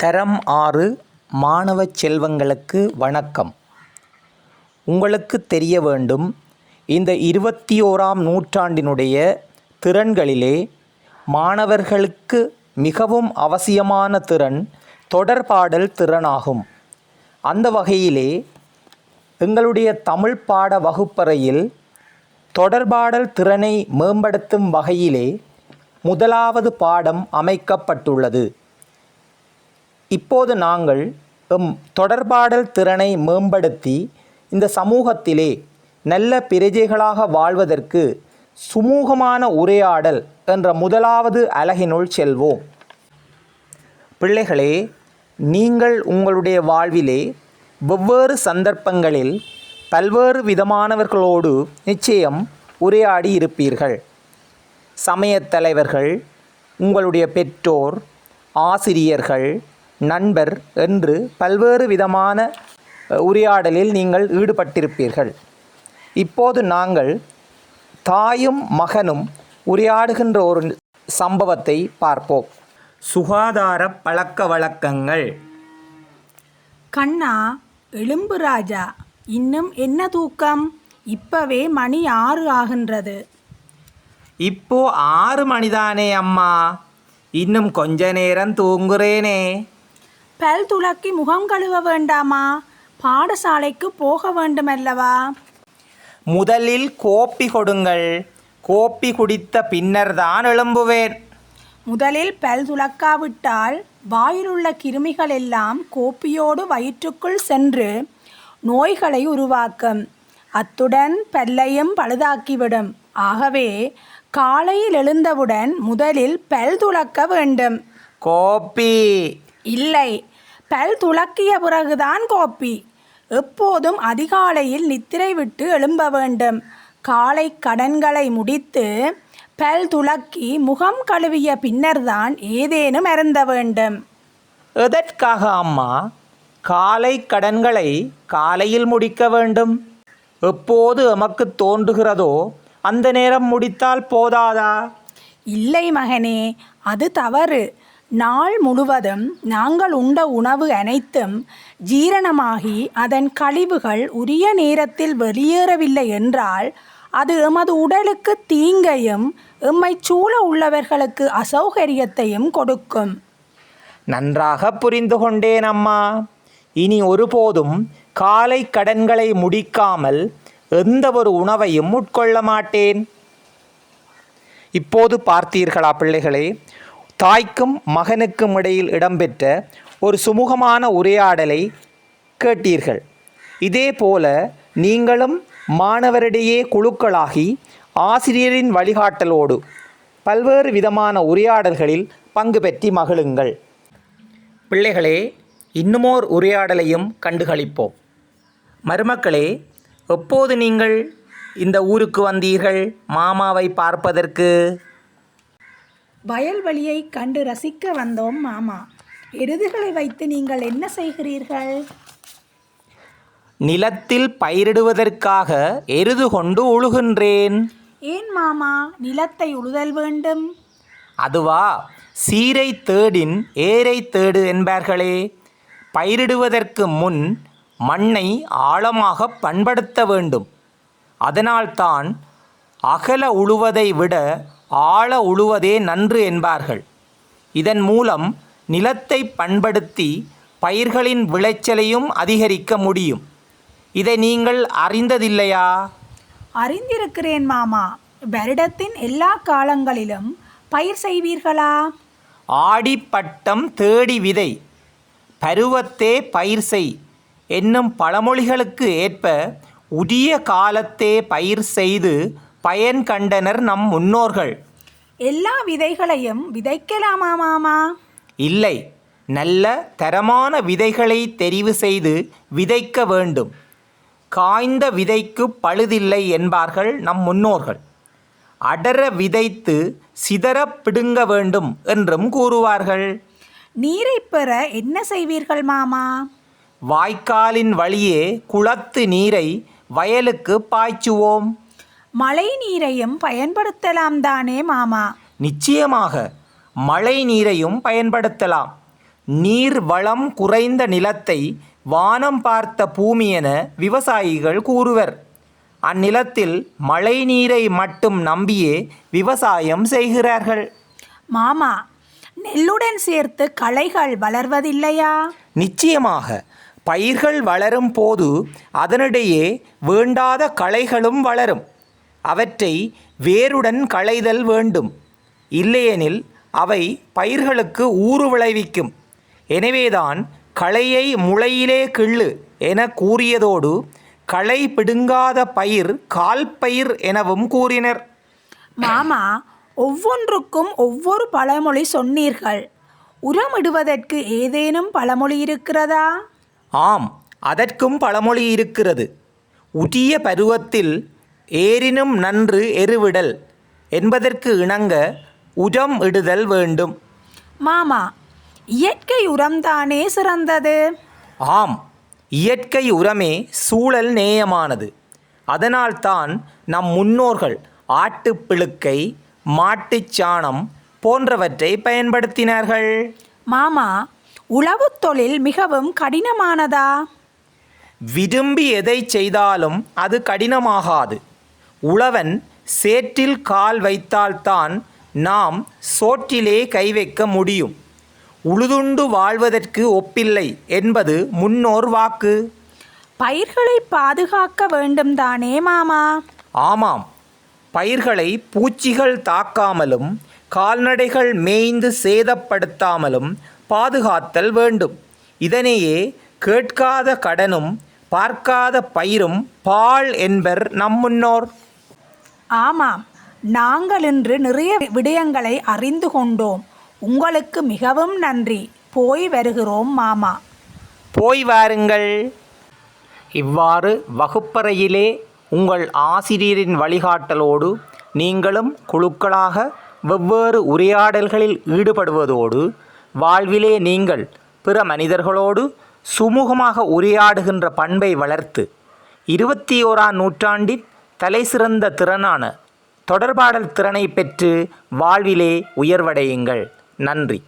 தரம் ஆறு மாணவ செல்வங்களுக்கு வணக்கம். உங்களுக்கு தெரிய வேண்டும் இந்த இருபத்தி ஓராம் நூற்றாண்டினுடைய திறன்களிலே மாணவர்களுக்கு மிகவும் அவசியமான திறன் தொடர்பாடல் திறனாகும். அந்த வகையிலே எங்களுடைய தமிழ் பாட வகுப்பறையில் தொடர்பாடல் திறனை மேம்படுத்தும் வகையிலே முதலாவது பாடம் அமைக்கப்பட்டுள்ளது. இப்போது நாங்கள் எம் தொடர்பாடல் திறனை மேம்படுத்தி இந்த சமூகத்திலே நல்ல பிரஜைகளாக வாழ்வதற்கு சுமூகமான உரையாடல் என்ற முதலாவது அலகினுள் செல்வோம். பிள்ளைகளே நீங்கள் உங்களுடைய வாழ்விலே வெவ்வேறு சந்தர்ப்பங்களில் பல்வேறு விதமானவர்களோடு நிச்சயம் உரையாடி இருப்பீர்கள். சமயத் தலைவர்கள் உங்களுடைய பெற்றோர் ஆசிரியர்கள் நண்பர் என்று பல்வேறு விதமான உரையாடலில் நீங்கள் ஈடுபட்டிருப்பீர்கள். இப்போது நாங்கள் தாயும் மகனும் உரையாடுகின்ற ஒரு சம்பவத்தை பார்ப்போம். சுகாதார பழக்க வழக்கங்கள். கண்ணா எலும்பு ராஜா இன்னும் என்ன தூக்கம்? இப்பவே மணி ஆறு ஆகின்றது. இப்போ ஆறு மணிதானே அம்மா. இன்னும் கொஞ்ச நேரம் தூங்குறேனே. பல் துலக்கி முகம் கழுவ வேண்டாமா பாடசாலைக்கு போக வேண்டுமல்லவா முதலில் கோப்பி கொடுங்கள் கோப்பி குடித்த பின்னர் தான் எழும்புவேன் முதலில் பல் துலக்காவிட்டால் வாயிலுள்ள கிருமிகள் எல்லாம் கோப்பியோடு வயிற்றுக்குள் சென்று நோய்களை உருவாக்கும் அத்துடன் பல்லையும் பழுதாக்கிவிடும் ஆகவே காலையில் எழுந்தவுடன் முதலில் பல் துலக்க வேண்டும் கோப்பி இல்லை பல் துலக்கிய பிறகுதான் கோப்பி. எப்போதும் அதிகாலையில் நித்திரை விட்டு எழும்ப வேண்டும். காலை கடன்களை முடித்து பல் துலக்கி முகம் கழுவிய பின்னர்தான் ஏதேனும் அருந்த வேண்டும். எதற்காக அம்மா? காலை கடன்களை காலையில் முடிக்க வேண்டும். எப்போது எமக்கு தோன்றுகிறதோ அந்த நேரம் முடித்தால் போதாதா? இல்லை மகனே அது தவறு. நாள் முழுவதும் நாங்கள் உண்ட உணவு அனைத்தும் ஜீரணமாகி அதன் கழிவுகள் உரிய நேரத்தில் வெளியேறவில்லை என்றால் அது எமது உடலுக்கு தீங்கையும் எம்மை சூழ உள்ளவர்களுக்கு அசௌகரியத்தையும் கொடுக்கும். நன்றாக புரிந்து கொண்டேன் அம்மா. இனி ஒருபோதும் காலை கடன்களை முடிக்காமல் எந்த ஒரு உணவையும் உட்கொள்ள மாட்டேன். இப்போது பார்த்தீர்களா பிள்ளைகளே? தாய்க்கும் மகனுக்கும் இடையில் இடம்பெற்ற ஒரு சுமூகமான உரையாடலை கேட்டீர்கள். இதே போல நீங்களும் மாணவரிடையே குழுக்களாகி ஆசிரியரின் வழிகாட்டலோடு பல்வேறு விதமான உரையாடல்களில் பங்கு பெற்றி மகிழுங்கள். பிள்ளைகளே இன்னுமோர் உரையாடலையும் கண்டுகளிப்போம். மருமக்களே எப்போது நீங்கள் இந்த ஊருக்கு வந்தீர்கள்? மாமாவை பார்ப்பதற்கு வயல்வெளியை கண்டு ரசிக்க வந்தோம் மாமா. எருதுகளை வைத்து நீங்கள் என்ன செய்கிறீர்கள்? நிலத்தில் பயிரிடுவதற்காக எருது கொண்டு உழுகின்றேன். ஏன் மாமா? நிலத்தை உழுதல் வேண்டும். அதுவா? சீரை தேடின் ஏரை தேடு என்பார்களே. பயிரிடுவதற்கு முன் மண்ணை ஆழமாக பண்படுத்த வேண்டும். அதனால்தான் அகல உழுவதை விட ஆழ உழுவதே நன்று என்பார்கள். இதன் மூலம் நிலத்தை பண்படுத்தி பயிர்களின் விளைச்சலையும் அதிகரிக்க முடியும். இதை நீங்கள் அறிந்ததில்லையா? அறிந்திருக்கிறேன் மாமா. வருடத்தின் எல்லா காலங்களிலும் பயிர் செய்வீர்களா? ஆடிப்பட்டம் தேடி விதை. பருவத்தே பயிர் செய். என்னும் பழமொழிகளுக்கு ஏற்ப உரிய காலத்தே பயிர் செய்து பயன் கண்டனர் நம் முன்னோர்கள். எல்லா விதைகளையும் விதைக்கலாமா மாமா? இல்லை நல்ல தரமான விதைகளை தெரிவு செய்து விதைக்க வேண்டும். காய்ந்த விதைக்கு பழுதில்லை என்பார்கள் நம் முன்னோர்கள். அடர விதைத்து சிதறப் பிடுங்க வேண்டும் என்றும் கூறுவார்கள். நீரை பெற என்ன செய்வீர்கள் மாமா? வாய்க்காலின் வழியே குளத்து நீரை வயலுக்கு பாய்ச்சுவோம். மழை நீரையும் பயன்படுத்தலாம் தானே மாமா? நிச்சயமாக மழை நீரையும் பயன்படுத்தலாம். நீர் வளம் குறைந்த நிலத்தை வானம் பார்த்த பூமி என விவசாயிகள் கூறுவர். அந்நிலத்தில் மழை நீரை மட்டும் நம்பியே விவசாயம் செய்கிறார்கள். மாமா நெல்லுடன் சேர்த்து களைகள் வளர்வதில்லையா? நிச்சயமாக பயிர்கள் வளரும் போது அதனிடையே வேண்டாத களைகளும் வளரும். அவற்றை வேருடன் களைதல் வேண்டும். இல்லையெனில் அவை பயிர்களுக்கு ஊறு விளைவிக்கும். எனவேதான் களையை முளையிலே கிள்ளு என கூறியதோடு களை பிடுங்காத பயிர் கால் பயிர் எனவும் கூறினர். மாமா ஒவ்வொன்றுக்கும் ஒவ்வொரு பழமொழி சொன்னீர்கள். உரமிடுவதற்கு ஏதேனும் பழமொழி இருக்கிறதா? ஆம் அதற்கும் பழமொழி இருக்கிறது. உரிய பருவத்தில் ஏரினும் நன்று எருவிடல் என்பதற்கு இணங்க உரம் இடுதல் வேண்டும். மாமா இயற்கை உரம்தானே சிறந்தது? ஆம் இயற்கை உரமே சூழல் நேயமானது. அதனால்தான் நம் முன்னோர்கள் ஆட்டுப்பிழுக்கை மாட்டுச் சாணம் போன்றவற்றை பயன்படுத்தினார்கள். மாமா உழவுத் தொழில் மிகவும் கடினமானதா? விரும்பி எதை செய்தாலும் அது கடினமாகாது. உழவன் சேற்றில் கால் வைத்தால்தான் நாம் சோற்றிலே கை வைக்க முடியும். உழுதுண்டு வாழ்வதற்கு ஒப்பில்லை என்பது முன்னோர் வாக்கு. பயிர்களை பாதுகாக்க வேண்டும் தானே மாமா? ஆமாம். பயிர்களை பூச்சிகள் தாக்காமலும் கால்நடைகள் மேய்ந்து சேதப்படுத்தாமலும் பாதுகாத்தல் வேண்டும். இதனையே கேட்காத கடனும் பார்க்காத பயிரும் பால் என்பர் நம் முன்னோர். ஆமாம் நாங்கள் இன்று நிறைய விடயங்களை அறிந்து கொண்டோம். உங்களுக்கு மிகவும் நன்றி. போய் வருகிறோம் மாமா. போய் வாருங்கள். இவ்வாறு வகுப்பறையிலே உங்கள் ஆசிரியரின் வழிகாட்டலோடு நீங்களும் குழுக்களாக வெவ்வேறு உரையாடல்களில் ஈடுபடுவதோடு வாழ்விலே நீங்கள் பிற மனிதர்களோடு சுமூகமாக உரையாடுகின்ற பண்பை வளர்த்து இருபத்தி ஓராம் நூற்றாண்டின் தலை சிறந்த திறனான தொடர்பாடல் திறனை பெற்று வாழ்விலே உயர்வடையுங்கள். நன்றி.